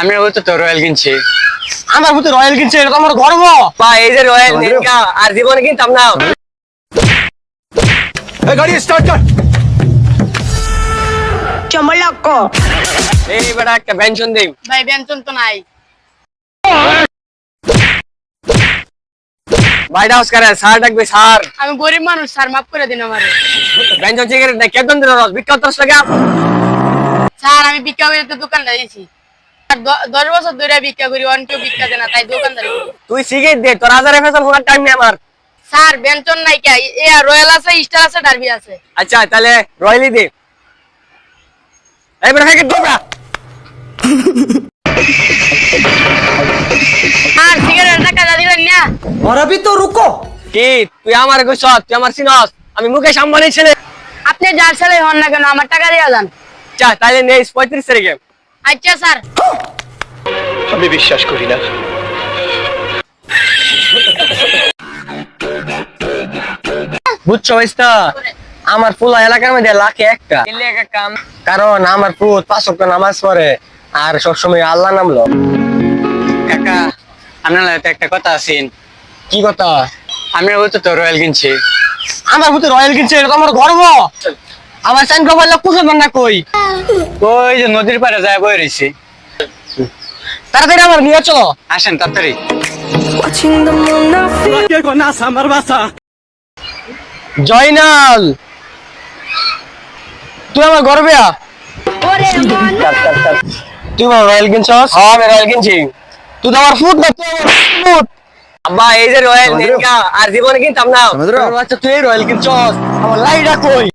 আমি হয়তো তো রয়্যাল কিনছি। আমার মতো রয়্যাল কিনছে এটা তো আমার গর্ব। বা এই যে রয়্যাল নিনকা আর জীবনে কিনতাম না। গাড়ি স্টার্ট কর। চমলক এই বেটা একটা পেনশন দিই। ভাই ব্যঞ্জন তো নাই। ভাই ডাউস করে স্যার ডাকবে স্যার। আমি গরিব মানুষ স্যার মাফ করে দিন আমারে। সিগারেট নাই কেতন দিন রস? রস লাগা। স্যার আমি ভিক্ষা করে তো দোকানটা দিয়েছি দশ বছর ধরে ভিক্ষা করি অন কেউ ভিক্ষা তাই তুই সিগারেট দে তোর ফেসল টাইম আমার। স্যার নাই কে এ রয়্যাল আছে স্টার আছে আছে। আচ্ছা তাহলে রয়্যালই দে। এই বড় হ্যাঁ আর সিগারেট টাকা দিবেন না। তো রুকো। কি তুই আমার কইছ তুই আমার সিনস আমি মুকেশ আম্বানি ছেলে। আপনি যার ছেলে হন না কেন আমার টাকা দিয়া যান। চা তাহলে নেই পঁয়ত্রিশ তারিখে। আচ্ছা স্যার। আমি বিশ্বাস করি না। বুঝছ ভাইস্তা? আমার পুলা এলাকার মধ্যে লাখে একটা। কাম কারণ আমার পুত পাঁচ নামাজ পড়ে আর সবসময় আল্লাহ নামলো। কাকা আপনার তো একটা কথা আছেন কি কথা? আমি হয়তো তো রয়্যাল কিনছি। আমার মতো রয়্যাল কিনছে এটা তো আমার গর্ব আমার চান কবার লোক পুষে না কই? ওই যে নদীর পাড়ে যায় বই রয়েছে তাড়াতাড়ি আমার নিয়ে চলো। আসেন তাড়াতাড়ি। জয়নাল তুই আমার গর্বে আ। তুই আমার রয়্যাল কিনছস? হ্যাঁ আমি রয়্যাল কিনছি। তুই তো আমার ফুট না তুই আমার ফুট আব্বা এই যে রয়্যাল নিনকা আর জীবনে কিনতাম না। আচ্ছা তুই রয়্যাল কিনছস। আমার লাইটা কই?